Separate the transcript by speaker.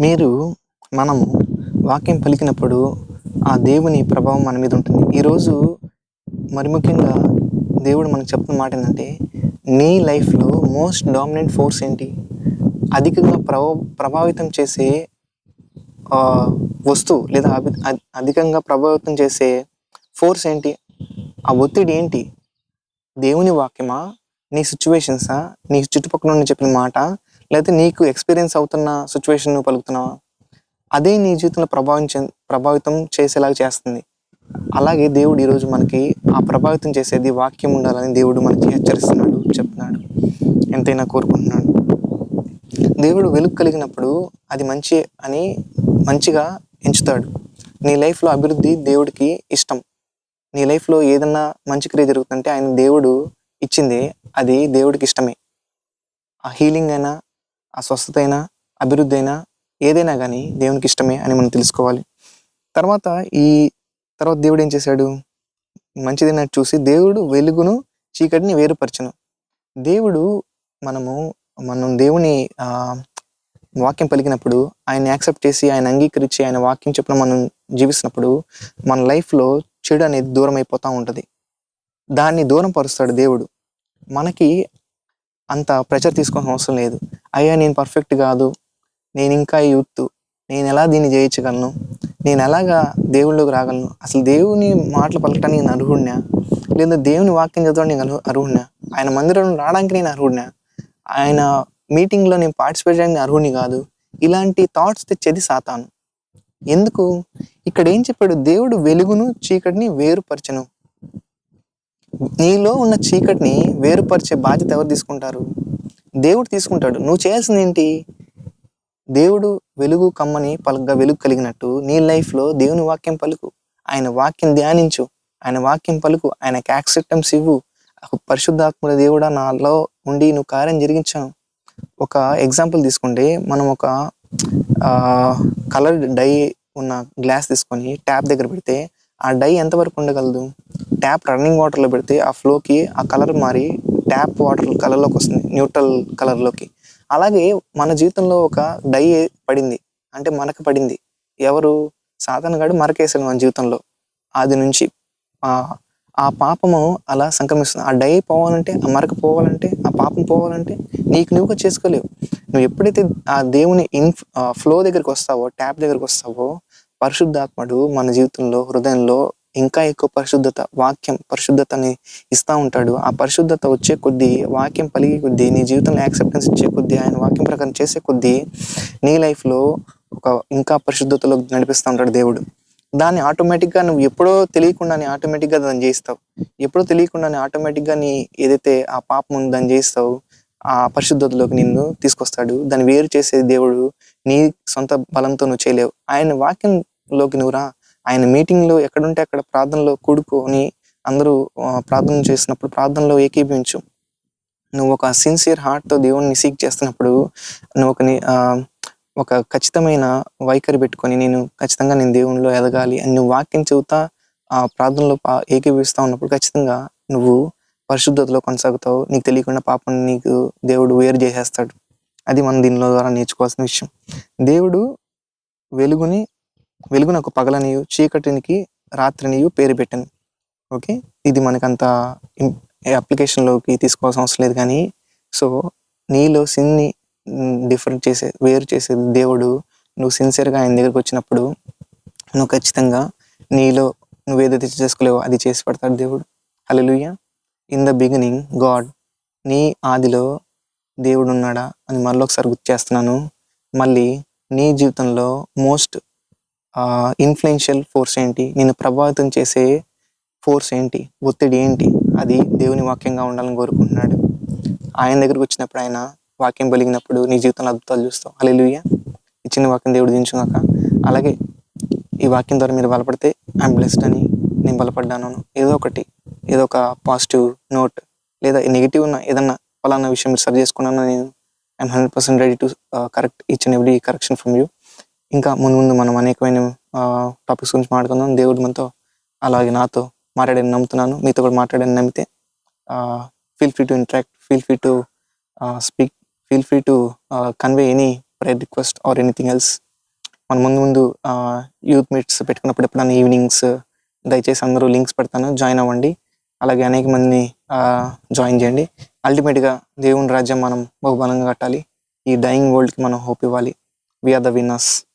Speaker 1: మీరు మనం వాక్యం పలికినప్పుడు ఆ దేవుని ప్రభావం మన మీద ఉంటుంది. ఈరోజు మరి ముఖ్యంగా దేవుడు మనకు చెప్తున్న మాట ఏంటంటే నీ లైఫ్లో మోస్ట్ డామినెంట్ ఫోర్స్ ఏంటి? అధికంగా ప్రభావ ప్రభావితం చేసే వస్తువు లేదా అభి- అధికంగా ప్రభావితం చేసే ఫోర్స్ ఏంటి? ఆ ఒత్తిడి ఏంటి? దేవుని వాక్యమా? నీ సిచ్యువేషన్సా నీ చుట్టుపక్కల నుండి చెప్పిన మాట లేకపోతే నీకు ఎక్స్పీరియన్స్ అవుతున్న సిచ్యువేషన్ నువ్వు పలుకుతున్నావా? అదే నీ జీవితంలో ప్రభావం ప్రభావితం చేసేలాగా చేస్తుంది. అలాగే దేవుడు ఈరోజు మనకి ఆ ప్రభావితం చేసేది వాక్యం ఉండాలని దేవుడు మనకి హెచ్చరిస్తున్నాడు చెప్తున్నాడు. ఎంతైనా కోరుకుంటున్నాడు దేవుడు వెలుగు కలిగినప్పుడు అది మంచి అని మంచిగా ఎంచుతాడు. నీ లైఫ్లో అభివృద్ధి దేవుడికి ఇష్టం. నీ లైఫ్లో ఏదన్నా మంచి క్రియ జరుగుతుంటే ఆయన దేవుడు ఇచ్చింది అది దేవుడికి ఇష్టమే. ఆ హీలింగ్ అయినా ఆ స్వస్థత అయినా అభివృద్ధి అయినా ఏదైనా కానీ దేవునికి ఇష్టమే అని మనం తెలుసుకోవాలి. తర్వాత ఈ తర్వాత దేవుడు ఏం చేశాడు? మంచిదని చూసి దేవుడు వెలుగును చీకటిని వేరుపరచను. దేవుడు మనము మనం దేవుని వాక్యం పలికినప్పుడు ఆయన యాక్సెప్ట్ చేసి ఆయన అంగీకరించి ఆయన వాక్యం చెప్పిన మనం జీవిస్తున్నప్పుడు మన లైఫ్లో చెడు అనేది దూరం అయిపోతూ ఉంటుంది. దాన్ని దూరం పరుస్తాడు దేవుడు. మనకి అంత ప్రెషర్ తీసుకోవాల్సిన అవసరం లేదు. అయ్యా నేను పర్ఫెక్ట్ కాదు. నేను ఇంకా యూత్. నేను ఎలా దీన్ని జయించగలను? నేను ఎలాగా దేవుళ్ళకి రాగలను? అసలు దేవుని మాటలు పలకటానికి నేను అర్హుడినా? లేదా దేవుని వాక్యం చదవడానికి నేను అర్హుడినా? ఆయన మందిరం రావడానికి నేను అర్హుడినా? ఆయన మీటింగ్లో నేను పార్టిసిపేట్ చేయడానికి అర్హుడిని కాదు. ఇలాంటి థాట్స్ తెచ్చేది సాతాను. ఎందుకు? ఇక్కడ ఏం చెప్పాడు? దేవుడు వెలుగును చీకటిని వేరుపరచను. నీలో ఉన్న చీకటిని వేరుపరిచే బాధ్యత ఎవరు తీసుకుంటారు? దేవుడు తీసుకుంటాడు. నువ్వు చేయాల్సింది ఏంటి? దేవుడు వెలుగు కమ్మని పలుగ్గా వెలుగు కలిగినట్టు నీ లైఫ్లో దేవుని వాక్యం పలుకు. ఆయన వాక్యం ధ్యానించు. ఆయన వాక్యం పలుకు. ఆయనకి యాక్సెప్టెన్స్ ఇవ్వు. పరిశుద్ధాత్ముల దేవుడా నాలో ఉండి నువ్వు కార్యం జరిగించాను ఒక ఎగ్జాంపుల్ తీసుకుంటే మనం ఒక కలర్ డై ఉన్న గ్లాస్ తీసుకొని ట్యాప్ దగ్గర పెడితే ఆ డై ఎంతవరకు ఉండగలదు? ట్యాప్ రన్నింగ్ వాటర్లో పెడితే ఆ ఫ్లోకి ఆ కలర్ మారి ట్యాప్ వాటర్ కలర్లోకి వస్తుంది న్యూట్రల్ కలర్లోకి అలాగే మన జీవితంలో ఒక డై పడింది అంటే మనకు పడింది. ఎవరు? సాధన గడు మరకేసాడు మన జీవితంలో. అది నుంచి ఆ పాపము అలా సంక్రమిస్తుంది. ఆ డై పోవాలంటే ఆ మరక పోవాలంటే ఆ పాపం పోవాలంటే నీకు నువ్వుగా చేసుకోలేవు. నువ్వు ఎప్పుడైతే ఆ దేవుని ఇన్ ఫ్లో దగ్గరికి వస్తావో ట్యాప్ దగ్గరికి వస్తావో పరిశుద్ధాత్ముడు మన జీవితంలో హృదయంలో ఇంకా ఎక్కువ పరిశుద్ధత వాక్యం పరిశుద్ధతని ఇస్తా ఉంటాడు. ఆ పరిశుద్ధత వచ్చే కొద్దీ వాక్యం పలిగే కొద్దీ నీ జీవితంలో యాక్సెప్టెన్స్ ఇచ్చే కొద్దీ ఆయన వాక్యం ప్రకారం చేసే కొద్దీ నీ లైఫ్లో ఒక ఇంకా పరిశుద్ధతలో నడిపిస్తూ ఉంటాడు దేవుడు. దాన్ని ఆటోమేటిక్గా నువ్వు ఎప్పుడో తెలియకుండానే ఆటోమేటిక్గా దాన్ని చేస్తావు ఎప్పుడో తెలియకుండానే ఆటోమేటిక్గా నీ ఏదైతే ఆ పాపం ఉందో దాన్ని చేస్తావు ఆ పరిశుద్ధతలోకి నిన్ను తీసుకొస్తాడు. దాన్ని వేరు చేసే దేవుడు నీ సొంత బలంతో నువ్వు చేయలేవు. ఆయన వాక్యంలోకి నువ్వు రా. ఆయన మీటింగ్లో ఎక్కడుంటే అక్కడ ప్రార్థనలో కూడుకొని అందరూ ప్రార్థన చేసినప్పుడు ప్రార్థనలో ఏకీభించు. నువ్వు ఒక సిన్సియర్ హార్ట్తో దేవుణ్ణి సీక్ చేస్తున్నప్పుడు నువ్వు ఒక ఒక ఖచ్చితమైన వైఖరి పెట్టుకొని నేను ఖచ్చితంగా నేను దేవునిలో ఎదగాలి అని నువ్వు వాక్యం చెబుతా ఆ ప్రార్థనలో పా- ఉన్నప్పుడు ఖచ్చితంగా నువ్వు పరిశుద్ధతలో కొనసాగుతావు. నీకు తెలియకుండా పాపం నీకు దేవుడు వేరు చేసేస్తాడు. అది మనం దీనిలో ద్వారా నేర్చుకోవాల్సిన విషయం. దేవుడు వెలుగుని వెలుగునకు పగలనియు చీకటినికి రాత్రినియు పేరు పెట్టను. ఓకే? ఇది మనకంత అప్లికేషన్లోకి తీసుకోవాల్సిన అవసరం లేదు కానీ సో నీలో సిన్ని డిఫరెంట్ చేసే వేరు చేసే దేవుడు నువ్వు సిన్సియర్గా ఆయన దగ్గరికి వచ్చినప్పుడు నువ్వు ఖచ్చితంగా నీలో నువ్వు ఏదైతే చేసుకోలేవో అది చేసి పెడతాడు దేవుడు. Hallelujah. In the beginning god నీ ఆదిలో దేవుడు ఉన్నాడా అని మళ్ళీ ఒకసారి గుర్తు చేస్తున్నాను. మళ్ళీ నీ జీవితంలో మోస్ట్ ఇన్ఫ్లుయెన్షియల్ ఫోర్స్ ఏంటి? నేను ప్రభావితం చేసే ఫోర్స్ ఏంటి? ఒత్తిడి ఏంటి? అది దేవుని వాక్యంగా ఉండాలని కోరుకుంటున్నాడు. ఆయన దగ్గరికి వచ్చినప్పుడు ఆయన వాక్యం పలిగినప్పుడు నీ జీవితంలో అద్భుతాలు చూస్తావు. అలెలుయ్య ఇచ్చిన వాక్యం దేవుడు దించుగాక అలాగే ఈ వాక్యం ద్వారా మీరు బలపడితే ఐఎమ్ బ్లెస్డ్ అని నేను బలపడ్డాను. ఏదో ఒకటి ఏదో ఒక పాజిటివ్ నోట్ లేదా నెగిటివ్ ఉన్న ఏదన్నా ఫలానా విషయం మీరు సరి చేసుకున్నాను నేను I'm hundred percent ready to correct each and every correction from you ఇంకా ముందు ముందు మనం అనేకమైన టాపిక్స్ గురించి మాట్లాడుకుందాం. దేవుడు మనతో అలాగే నాతో మాట్లాడని నమ్ముతున్నాను. మీతో కూడా మాట్లాడని నమ్మితే feel free to interact feel free to speak feel free to convey any prayer request or anything else మనం ముందు ముందు యూత్ మీట్స్ పెట్టుకున్నప్పుడు ఎప్పుడైనా ఈవినింగ్స్ దయచేసి అందరూ లింక్స్ పెడతాను. జాయిన్ అవ్వండి. అలాగే అనేక మందిని జాయిన్ చేయండి. అల్టిమేట్గా దేవుని రాజ్యం మనం బహుబలంగా కట్టాలి. ఈ డైయింగ్ వరల్డ్కి మనం హోప్ ఇవ్వాలి. We're the winners